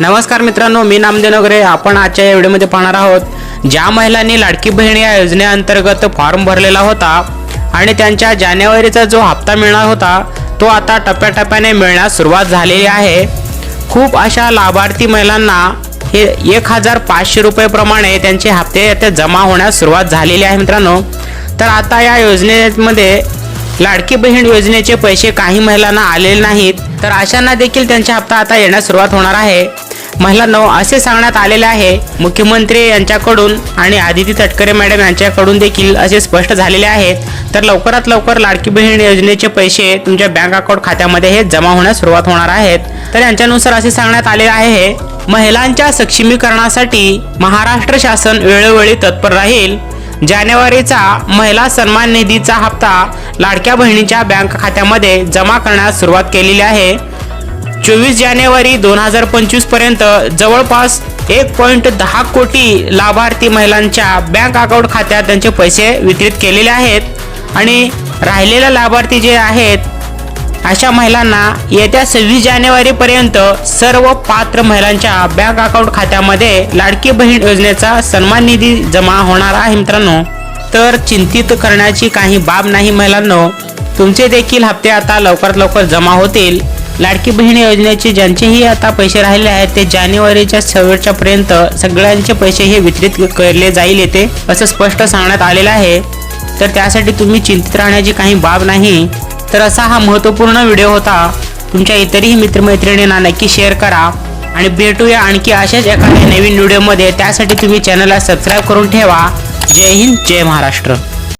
नमस्कार मित्रांनो मी नामदेव नगरे. आपण आजच्या या व्हिडिओमध्ये पाहणार आहोत ज्या महिलांनी लाडकी बहीण या योजनेअंतर्गत फॉर्म भरलेला होता आणि त्यांच्या जानेवारीचा जो हप्ता मिळणार होता तो आता टप्प्याटप्प्याने मिळण्यास सुरुवात झालेली आहे. खूप अशा लाभार्थी महिलांना हे एक हजार पाचशे रुपयेप्रमाणे त्यांचे हप्ते येथे जमा होण्यास सुरुवात झालेली आहे मित्रांनो. तर आता या योजनेमध्ये लाडकी बहीण योजनेचे पैसे काही महिलांना आलेले नाहीत. तर अशांना देखील त्यांचा हप्ता आता येण्यास सुरुवात होणार आहे. महिलांनो असे सांगण्यात आलेले आहे. मुख्यमंत्री यांच्याकडून आणि आदिती तटकरे मॅडम यांच्याकडून देखील असे स्पष्ट झालेले आहेत. तर लवकरात लवकर लाडकी बहीण योजनेचे पैसे तुमच्या बँक अकाउंट खात्यामध्ये हे जमा होण्यास सुरुवात होणार आहेत. तर यांच्यानुसार असे सांगण्यात आले आहे महिलांच्या सक्षमीकरणासाठी महाराष्ट्र शासन वेळोवेळी तत्पर राहील. जानेवारीचा महिला सन्मान निधीचा हप्ता लाडक्या बहिणीच्या बँक खात्यामध्ये जमा करण्यास सुरुवात केलेली आहे. चोवीस जानेवारी दोन हजार पंचवीसपर्यंत जवळपास एक पॉईंट दहा कोटी लाभार्थी महिलांच्या बँक अकाउंट खात्यात त्यांचे पैसे वितरित केलेले आहेत. आणि राहिलेल्या लाभार्थी जे आहेत अशा महिलांना येत्या सव्वीस जानेवारीपर्यंत सर्व पात्र महिलांच्या बँक अकाउंट खात्यामध्ये लाडकी बहीण योजनेचा सन्मान निधी जमा होणार आहे मित्रांनो. तर चिंतित करण्याची काही बाब नाही महिलांनो तुमचे देखील हप्ते आता लवकरात लवकर जमा होतील. लाडकी बहीण योजनेचे ज्यांचेही आता पैसे राहिले आहेत ते जानेवारीच्या शेवटच्या पर्यंत सगळ्यांचे पैसे हे वितरित केले जाईल येते असं स्पष्ट सांगण्यात आलेलं आहे. तर त्यासाठी तुम्ही चिंतित राहण्याची काही बाब नाही. तर असा हा महत्त्वपूर्ण व्हिडिओ होता. तुमच्या इतरही मित्रमैत्रिणींना नक्की शेअर करा आणि भेटूया आणखी अशाच एखाद्या नवीन व्हिडिओमध्ये. त्यासाठी तुम्ही चॅनलला सबस्क्राईब करून ठेवा. जय हिंद जय महाराष्ट्र.